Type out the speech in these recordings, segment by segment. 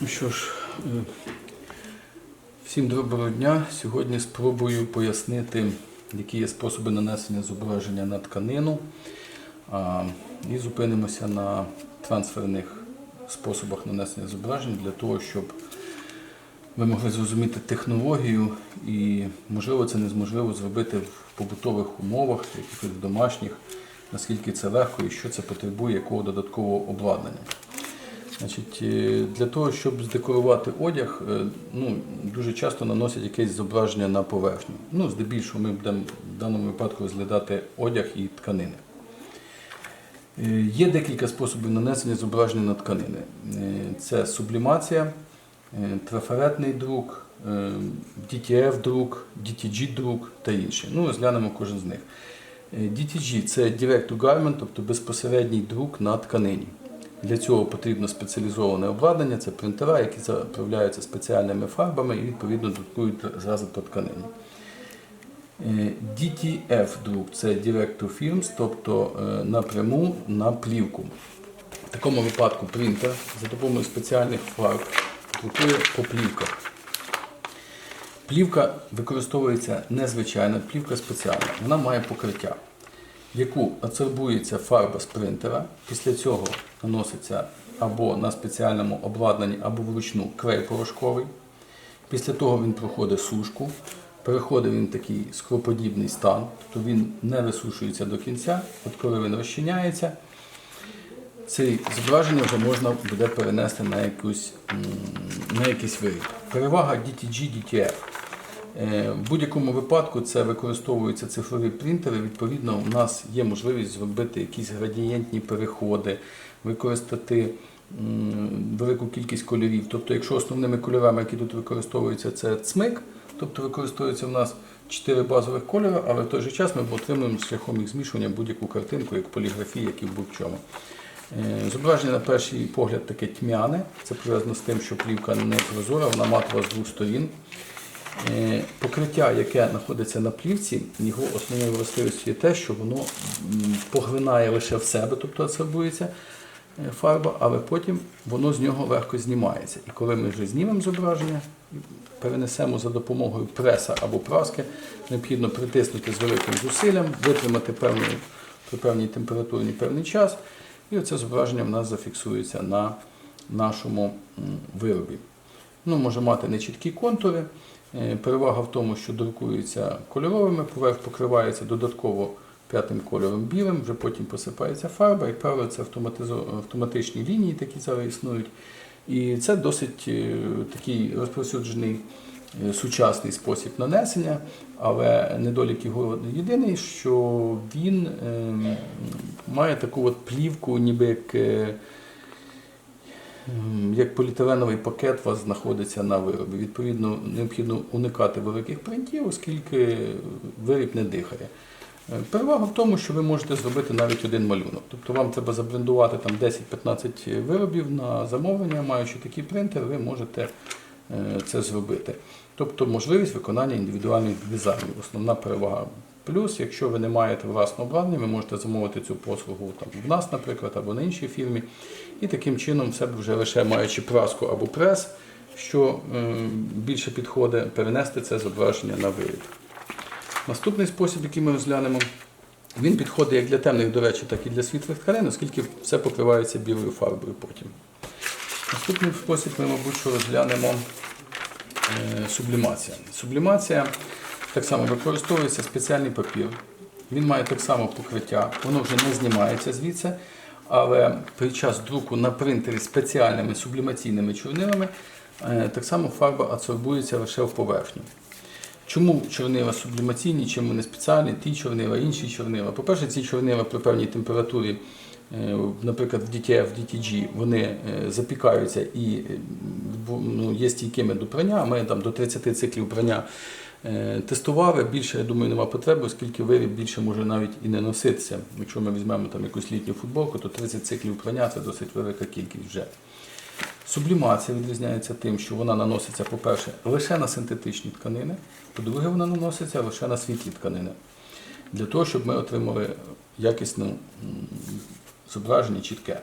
Ну що ж, е, всім доброго дня. Сьогодні спробую пояснити, які є способи нанесення зображення на тканину. І зупинимося на трансферних способах нанесення зображень для того, щоб ви могли зрозуміти технологію і, можливо, це неможливо зробити в побутових умовах, якихось домашніх, наскільки це легко і що це потребує, якого додаткового обладнання. Значить, е, для того, щоб здекорувати одяг, е, ну, дуже часто наносять якесь зображення на поверхню. Ну, здебільшого ми будемо в даному випадку розглядати одяг і тканини. Е, Є декілька способів нанесення зображення на тканини. Це сублімація, трафаретний друк, DTF-друк, DTG-друк та інші. Ну, розглянемо кожен з них. DTG це Direct to Garment, тобто безпосередній друк на тканині. Для цього потрібно спеціалізоване обладнання, це принтера, які заправляються спеціальними фарбами і відповідно друкують зразу по тканині. Е, DTF друк це Direct to Films, тобто е, напряму на плівку. В такому випадку принтер за допомогою спеціальних фарб друкує по плівках. Плівка використовується незвичайна, плівка спеціальна. Вона має покриття, яку адсорбується фарба з принтера. Після цього наноситься або на спеціальному обладнанні, або вручну клей порошковий. Після того він проходить сушку, переходить він в такий скроподібний стан, тобто він не висушується до кінця. От коли він розчиняється, це зображення вже можна буде перенести на, якусь, на якийсь виріб. Перевага DTG, DTF. Е, В будь-якому випадку це використовуються цифрові принтери. Відповідно, у нас є можливість зробити якісь градієнтні переходи, використати велику кількість кольорів. Тобто, якщо основними кольорами, які тут використовуються, це цмик, тобто використовується в нас чотири базових кольори, але в той же час ми отримуємо шляхом їх змішування будь-яку картинку, як поліграфії, як і в будь-чому. Е, Зображення на перший погляд таке тьмяне. Це пов'язано з тим, що плівка не прозора, вона матова з двох сторін. Е, Покриття, яке знаходиться на плівці, його основною властивістю є те, що воно поглинає лише в себе, тобто абсорбується е, фарба, але потім воно з нього легко знімається. І коли ми вже знімемо зображення, перенесемо за допомогою преса або праски, необхідно притиснути з великим зусиллям, витримати певну, при певній температурі певний час, і оце зображення в нас зафіксується на нашому виробі. Ну, може мати нечіткі контури. Е, Перевага в тому, що друкується кольоровими, поверх покривається додатково п'ятим кольором білим, вже потім посипається фарба, і це автоматичні лінії, такі зараз існують. І це досить е, такий розповсюджений е, сучасний спосіб нанесення, але недолік його єдиний, що він е, має таку от плівку, ніби як. Як поліетиленовий пакет у вас знаходиться на виробі. Відповідно, необхідно уникати великих принтів, оскільки виріб не дихає. Е, Перевага в тому, що ви можете зробити навіть один малюнок. Тобто вам треба забрендувати там 10-15 виробів на замовлення, маючи такий принтер, ви можете е, це зробити. Тобто можливість виконання індивідуальних дизайнів. Основна перевага. Плюс, якщо ви не маєте власного обладнання, ви можете замовити цю послугу там, в нас, наприклад, або на іншій фірмі. І таким чином, в себе вже лише маючи праску або прес, що е, більше підходить, перенести це зображення на виріб. Наступний спосіб, який ми розглянемо, він підходить як для темних, до речі, так і для світлих тканин, оскільки все покривається білою фарбою потім. Наступний спосіб ми, мабуть, що розглянемо е, сублімація. Сублімація так само використовується спеціальний папір. Він має так само покриття, воно вже не знімається звідси, але під час друку на принтері спеціальними сублімаційними чорнилами е, так само фарба адсорбується лише в поверхню. Чому чорнила сублімаційні, чим вони спеціальні, ті чорнила, інші чорнила? По-перше, ці чорнила при певній температурі, е, наприклад, в DTF, в DTG, вони е, запікаються і ну, є стійкими до прання. Ми там до 30 циклів прання е, тестували. Більше, я думаю, нема потреби, оскільки виріб більше може навіть і не носитися. Якщо ми візьмемо там якусь літню футболку, то 30 циклів прання це досить велика кількість вже. Сублімація відрізняється тим, що вона наноситься, по-перше, лише на синтетичні тканини, по-друге, вона наноситься лише на світлі тканини. Для того, щоб ми отримали якісне зображення чітке.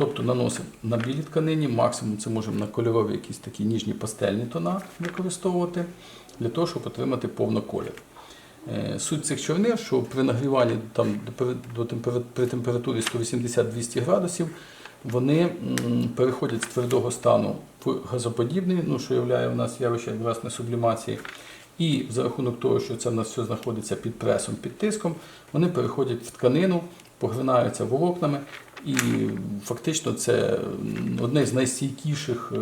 Тобто наносимо на білій тканині, максимум це можемо на кольорові якісь такі ніжні пастельні тона використовувати для того, щоб отримати повноколір. Е, Суть цих чорнил, що при нагріванні там, до до при температурі 180-200 градусів вони переходять з твердого стану в газоподібний, ну, що є в нас явище власне сублімації. І за рахунок того, що це в нас все знаходиться під пресом, під тиском, вони переходять в тканину, погринаються волокнами, і фактично це одне з найстійкіших е,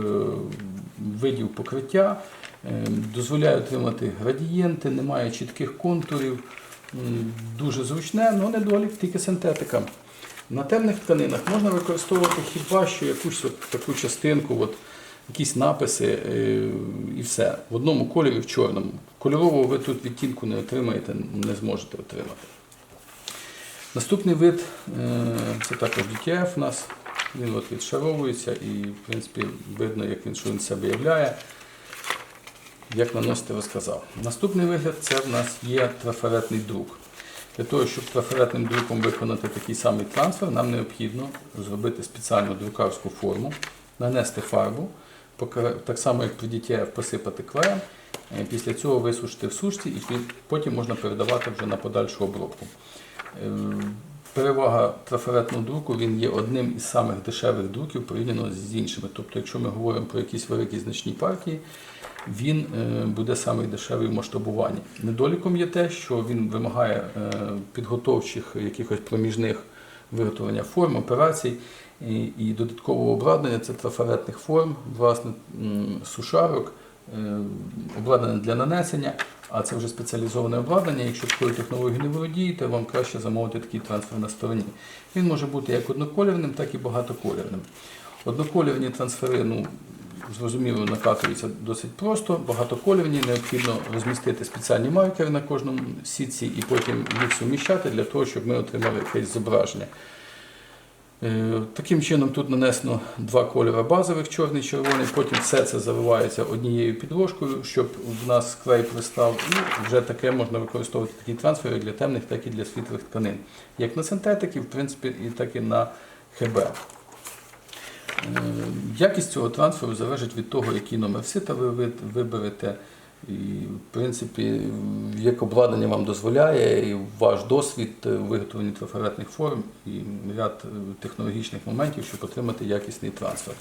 видів покриття, е, дозволяє отримати градієнти, немає чітких контурів, дуже зручне, але недолік тільки синтетика. На темних тканинах можна використовувати хіба що якусь от таку частинку, от, якісь написи е, і все. В одному кольорі в чорному. Кольорового ви тут відтінку не отримаєте, не зможете отримати. Наступний вид е, це також DTF у нас. Він от відшаровується і, в принципі, видно, як він, що він себе являє. Як наносити, розказав. Наступний вигляд це в нас є трафаретний друк. Для того, щоб трафаретним друком виконати такий самий трансфер, нам необхідно зробити спеціальну друкарську форму, нанести фарбу, так само як при DTF посипати клеєм, після цього висушити в сушці і потім можна передавати вже на подальшу обробку. Е, Перевага трафаретного друку він є одним із самих дешевих друків порівняно з іншими. Тобто, якщо ми говоримо про якісь великі значні партії, він е, буде самий дешевий в масштабуванні. Недоліком є те, що він вимагає е, підготовчих якихось проміжних виготовлення форм, операцій і додаткового обладнання це трафаретних форм, власне, сушарок, е, обладнання для нанесення, а це вже спеціалізоване обладнання. Якщо такою технологією не володієте, вам краще замовити такий трансфер на стороні. Він може бути як одноколірним, так і багатоколірним. Одноколірні трансфери, ну, зрозуміло, накатуються досить просто. Багатоколірні необхідно розмістити спеціальні маркери на кожному сітці і потім їх суміщати для того, щоб ми отримали якесь зображення. Е, Таким чином тут нанесено два кольори базових, чорний червоний, потім все це заливається однією підложкою, щоб в нас клей пристав, і вже таке можна використовувати такі трансфери для темних, так і для світлих тканин. Як на синтетики, в принципі, і так і на ХБ. Е, Якість цього трансферу залежить від того, який номер сита ви- виберете. І, в принципі, як обладнання вам дозволяє, і ваш досвід е, у виготовленні трафаретних форм і ряд е, технологічних моментів, щоб отримати якісний трансфер.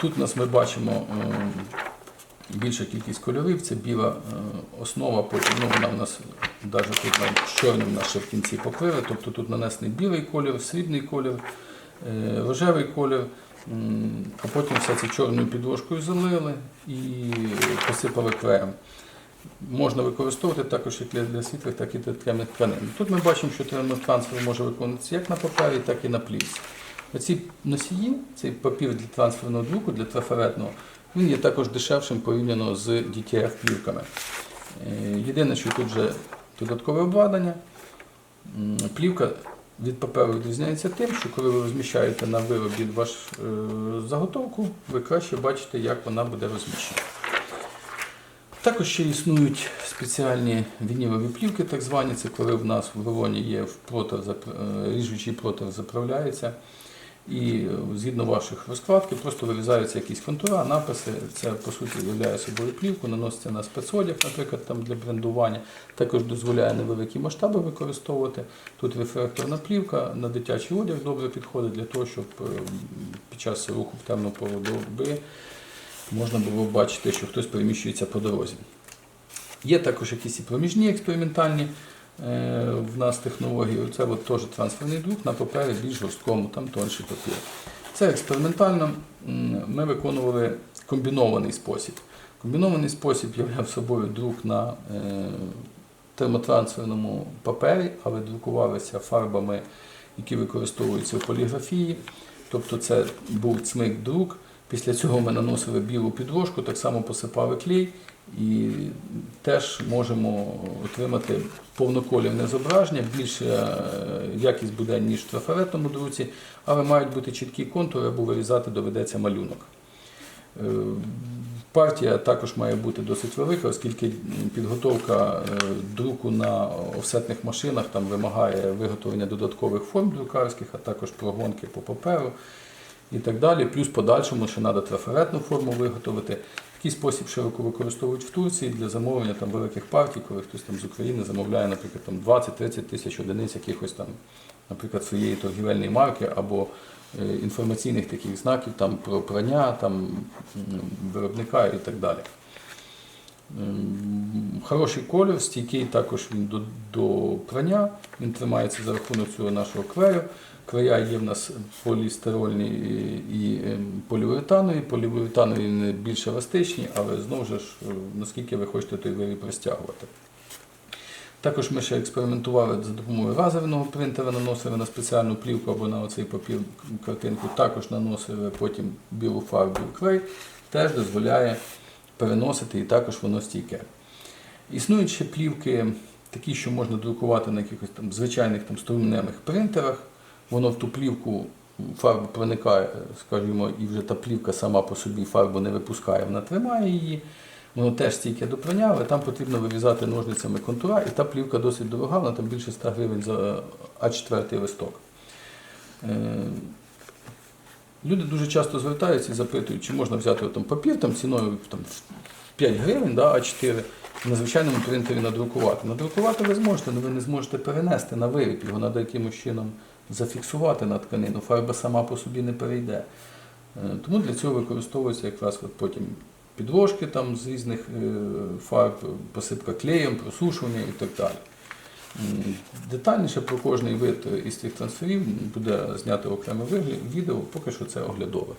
Тут у нас ми бачимо е, більша кількість кольорів, це біла основа, потім ну, вона в нас навіть тут чорним ще в кінці покрили, тобто тут нанесений білий колір, срібний колір, рожевий колір, а потім все це чорною підложкою залили і посипали клеєм. Можна використовувати також як для, світлих, так і для темних тканин. Тут ми бачимо, що трансфер може виконуватися як на папері, так і на плівці. Оці носії, цей папір для трансферного друку, для трафаретного, він є також дешевшим порівняно з DTF-плівками. Е, Єдине, що тут вже додаткове обладнання. Плівка від паперу відрізняється тим, що коли ви розміщаєте на виробі вашу е, заготовку, ви краще бачите, як вона буде розміщена. Також ще існують спеціальні вінілові плівки, так звані, це коли в нас в рулоні є е, ріжучий протер заправляється. І е, згідно ваших розкладки просто вирізаються якісь контура, написи. Це по суті являє собою плівку, наноситься на спецодяг, наприклад, там для брендування. Також дозволяє невеликі масштаби використовувати. Тут рефлекторна плівка на дитячий одяг добре підходить для того, щоб е, під час руху в темну пору доби можна було бачити, що хтось переміщується по дорозі. Є також якісь і проміжні експериментальні в нас технології. Це от теж трансферний друк на папері більш жорсткому, там тонший папір. Це експериментально ми виконували комбінований спосіб. Комбінований спосіб являв собою друк на е, термотрансферному папері, але друкувалися фарбами, які використовуються в поліграфії. Тобто це був цмик-друк. Після цього ми наносили білу підложку, так само посипали клей і теж можемо отримати повноколірне зображення. Більше е, якість буде, ніж в трафаретному друці, але мають бути чіткі контури, або вирізати доведеться малюнок. Е, Партія також має бути досить велика, оскільки підготовка е, друку на офсетних машинах там вимагає виготовлення додаткових форм друкарських, а також прогонки по паперу і так далі. Плюс подальшому ще треба трафаретну форму виготовити. Такий спосіб широко використовують в Турції для замовлення там великих партій, коли хтось там з України замовляє, наприклад, там 20-30 тисяч одиниць якихось там, наприклад, своєї торгівельної марки або е, інформаційних таких знаків там про прання, там виробника і так далі. Хороший колір, стійкий також він до, до прання, він тримається за рахунок цього нашого клею. Клея є в нас полістирольні і ем, поліуретанові. Поліуретанові не більш еластичні, але знову ж, е, наскільки ви хочете той виріб розтягувати. Також ми ще експериментували за допомогою лазерного принтера, наносили на спеціальну плівку або на оцей папір картинку, також наносили потім білу фарбу клей, теж дозволяє переносити і також воно стійке. Існують ще плівки, такі, що можна друкувати на якихось там звичайних там струмневих принтерах. Воно в ту плівку фарба проникає, скажімо, і вже та плівка сама по собі фарбу не випускає, вона тримає її. Воно теж стійке до прання, але там потрібно вирізати ножницями контура, і та плівка досить дорога, вона там більше 100 гривень за А4 листок. Е, Люди дуже часто звертаються і запитують, чи можна взяти там, папір там, ціною там, 5 гривень, да, А4, на звичайному принтері надрукувати. Надрукувати ви зможете, але ви не зможете перенести на виріб, його треба якимось чином зафіксувати на тканину. Фарба сама по собі не перейде. Е, Тому для цього використовується якраз от потім підложки там, з різних е, фарб, посипка клеєм, просушування і так далі. Детальніше про кожний вид із цих трансферів буде знято окреме відео, поки що це оглядове.